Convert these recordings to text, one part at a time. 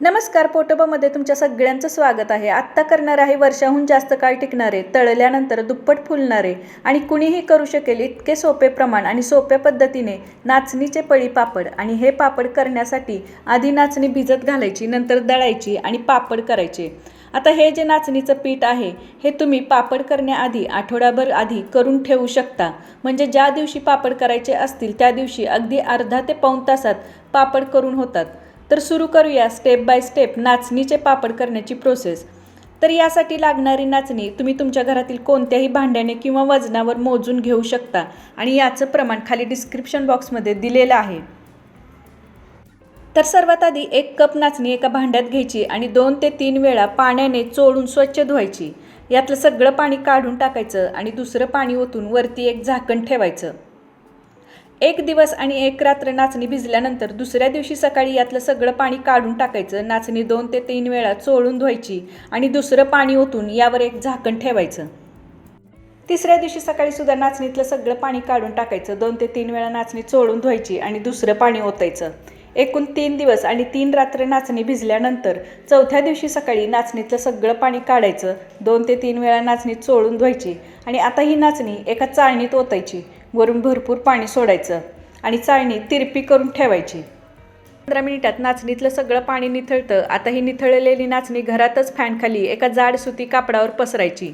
नमस्कार पोटोबामध्ये तुमच्या सगळ्यांचं स्वागत आहे. आत्ता करणार आहे वर्षाहून जास्त काळ टिकणारे तळल्यानंतर दुप्पट फुलणारे आणि कुणीही करू शकेल इतके सोपे प्रमाण आणि सोप्या पद्धतीने नाचणीचे पळी पापड आणि हे पापड करण्यासाठी आधी नाचणी भिजत घालायची नंतर दळायची आणि पापड करायचे. आता हे जे नाचणीचं पीठ आहे हे तुम्ही पापड करण्याआधी आठवडाभर आधी करून ठेवू शकता. म्हणजे ज्या दिवशी पापड करायचे असतील त्या दिवशी अगदी अर्धा ते पाऊण तासात पापड करून होतात. तर सुरू करूया स्टेप बाय स्टेप नाचणीचे पापड करण्याची प्रोसेस तर यासाठी लागणारी नाचणी तुम्ही तुमच्या घरातील कोणत्याही भांड्याने किंवा वजनावर मोजून घेऊ शकता आणि याचं प्रमाण खाली डिस्क्रिप्शन बॉक्समध्ये दिलेलं आहे. तर सर्वात आधी एक कप नाचणी एका भांड्यात घ्यायची आणि दोन ते तीन वेळा पाण्याने चोळून स्वच्छ धुवायची. यातलं सगळं पाणी काढून टाकायचं आणि दुसरं पाणी ओतून वरती एक झाकण ठेवायचं. एक दिवस आणि एक रात्र नाचणी भिजल्यानंतर दुसऱ्या दिवशी सकाळी यातलं सगळं पाणी काढून टाकायचं. नाचणी दोन ते तीन वेळा चोळून धुवायची आणि दुसरं पाणी ओतून यावर एक झाकण ठेवायचं. तिसऱ्या दिवशी सकाळी सुद्धा नाचणीतलं सगळं पाणी काढून टाकायचं. दोन ते तीन वेळा नाचणी चोळून धुवायची आणि दुसरं पाणी ओतायचं. एकूण तीन दिवस आणि तीन रात्र नाचणी भिजल्यानंतर चौथ्या दिवशी सकाळी नाचणीतलं सगळं पाणी काढायचं. दोन ते तीन वेळा नाचणी चोळून धुवायची आणि आता ही नाचणी एका चाळणीत ओतायची. वरून भरपूर पाणी सोडायचं आणि चाळणी तिरपी करून ठेवायची. पंधरा मिनिटात नाचणीतलं सगळं पाणी निथळतं. आता ही निथळलेली नाचणी घरातच फॅनखाली एका जाड सुती कापडावर पसरायची.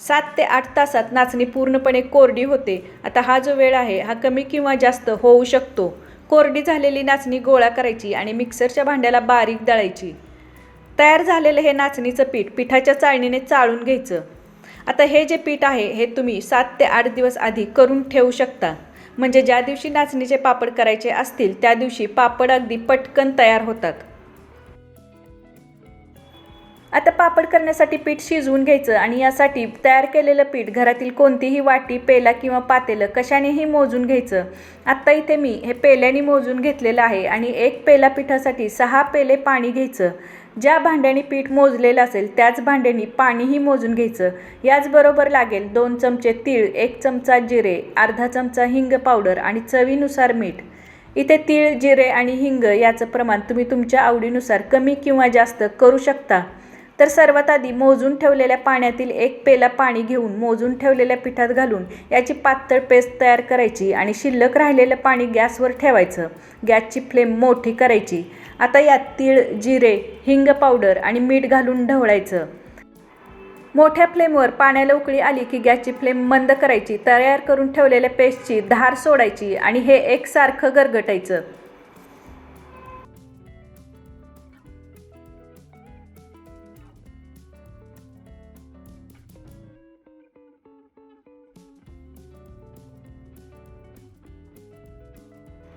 सात ते आठ तासात नाचणी पूर्णपणे कोरडी होते. आता हा जो वेळ आहे हा कमी किंवा जास्त होऊ शकतो. कोरडी झालेली नाचणी गोळा करायची आणि मिक्सरच्या भांड्याला बारीक दळायची. तयार झालेलं हे नाचणीचं पीठ पिठाच्या चाळणीने चाळून घ्यायचं. आता हे जे पीठ आहे हे तुम्ही सात ते आठ दिवस आधी करून ठेवू शकता. म्हणजे ज्या दिवशी नाचणीचे पापड करायचे असतील त्या दिवशी पापड अगदी पटकन तयार होतात. आता पापड करण्यासाठी पीठ शिजवून घ्यायचं आणि यासाठी तयार केलेलं पीठ घरातील कोणतीही वाटी पेला किंवा पातेलं कशानेही मोजून घ्यायचं. आत्ता इथे मी हे पेल्याने मोजून घेतलेलं आहे आणि एक पेला पिठासाठी सहा पेले पाणी घ्यायचं. ज्या भांड्याने पीठ मोजलेलं असेल त्याच भांड्याने पाणीही मोजून घ्यायचं. याचबरोबर लागेल दोन चमचे तीळ एक चमचा जिरे अर्धा चमचा हिंग पावडर आणि चवीनुसार मीठ. इथे तीळ जिरे आणि हिंग याचं प्रमाण तुम्ही तुमच्या आवडीनुसार कमी किंवा जास्त करू शकता. तर सर्वात आधी मोजून ठेवलेल्या पाण्यातील एक पेला पाणी घेऊन मोजून ठेवलेल्या पिठात घालून याची पातळ पेस्ट तयार करायची आणि शिल्लक राहिलेलं पाणी गॅसवर ठेवायचं. गॅसची फ्लेम मोठी करायची. आता यात तीळ जिरे हिंग पावडर आणि मीठ घालून ढवळायचं. मोठ्या फ्लेमवर पाण्याला उकळी आली की गॅसची फ्लेम मंद करायची. तयार करून ठेवलेल्या पेस्टची धार सोडायची आणि हे एकसारखं गरगटायचं.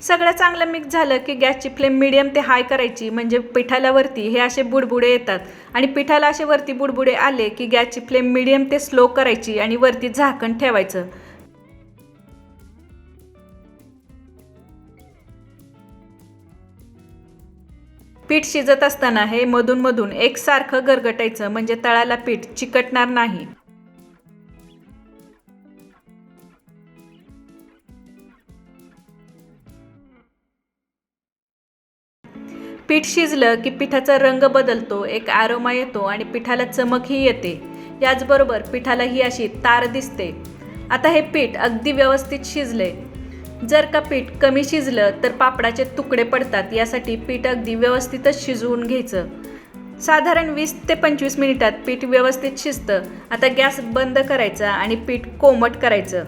सगळं चांगलं मिक्स झालं की गॅसची फ्लेम मिडियम ते हाय करायची. म्हणजे पिठाला वरती हे असे बुडबुडे येतात. आणि पिठाला असे वरती बुडबुडे आले की गॅसची फ्लेम मिडियम ते स्लो करायची आणि वरती झाकण ठेवायचं. पीठ शिजत असताना हे मधून मधून एकसारखं गरगटायचं. म्हणजे तळाला पीठ चिकटणार नाही. पीठ शिजलं की पिठाचा रंग बदलतो एक आरोमा येतो आणि पिठाला चमकही येते. याचबरोबर पिठाला ही अशी तार दिसते. आता हे पीठ अगदी व्यवस्थित शिजले. जर का पीठ कमी शिजलं तर पापडाचे तुकडे पडतात. यासाठी पीठ अगदी व्यवस्थितच शिजवून घ्यायचं. साधारण वीस ते पंचवीस मिनिटात पीठ व्यवस्थित शिजतं. आता गॅस बंद करायचा आणि पीठ कोमट करायचं.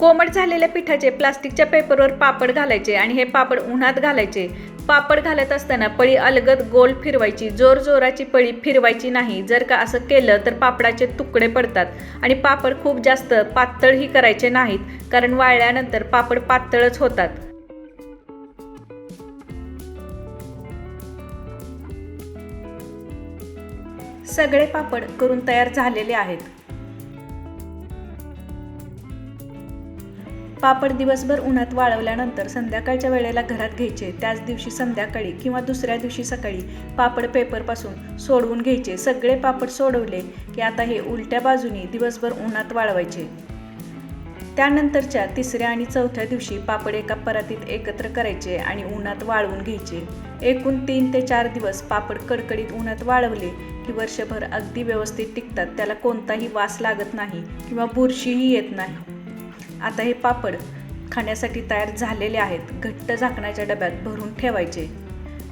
कोमट झालेल्या पिठाचे प्लास्टिकच्या पेपरवर पापड घालायचे आणि हे पापड उन्हात घालायचे. पापड घालत असताना पळी अलगद गोल फिरवायची जोर जोराची पळी फिरवायची नाही. जर का असं केलं तर पापडाचे तुकडे पडतात आणि पापड खूप जास्त पातळही करायचे नाहीत कारण वाळल्यानंतर पापड पातळच होतात. सगळे पापड करून तयार झालेले आहेत. पापड दिवसभर उन्हात वाळवल्यानंतर संध्याकाळच्या वेळेला घरात घ्यायचे. त्याच दिवशी संध्याकाळी किंवा दुसऱ्या दिवशी सकाळी पापड पेपरपासून सोडवून घ्यायचे. सगळे पापड सोडवले की आता हे उलट्या बाजूनी दिवसभर उन्हात वाळवायचे. त्यानंतरच्या तिसऱ्या आणि चौथ्या दिवशी पापड एका परातीत एकत्र करायचे आणि उन्हात वाळवून घ्यायचे. एकूण तीन ते चार दिवस पापड कडकडीत उन्हात वाळवले की वर्षभर अगदी व्यवस्थित टिकतात. त्याला कोणताही वास लागत नाही किंवा बुरशीही येत नाही. आता हे पापड खाण्यासाठी तयार झालेले आहेत. घट्ट झाकणाच्या डब्यात भरून ठेवायचे.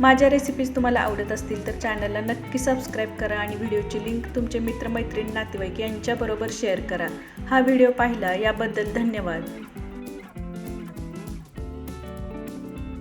माझ्या रेसिपीज तुम्हाला आवडत असतील तर चॅनलला नक्की सबस्क्राईब करा आणि व्हिडिओची लिंक तुमचे मित्रमैत्रीण नातेवाईक यांच्याबरोबर शेअर करा. हा व्हिडिओ पाहिला याबद्दल धन्यवाद.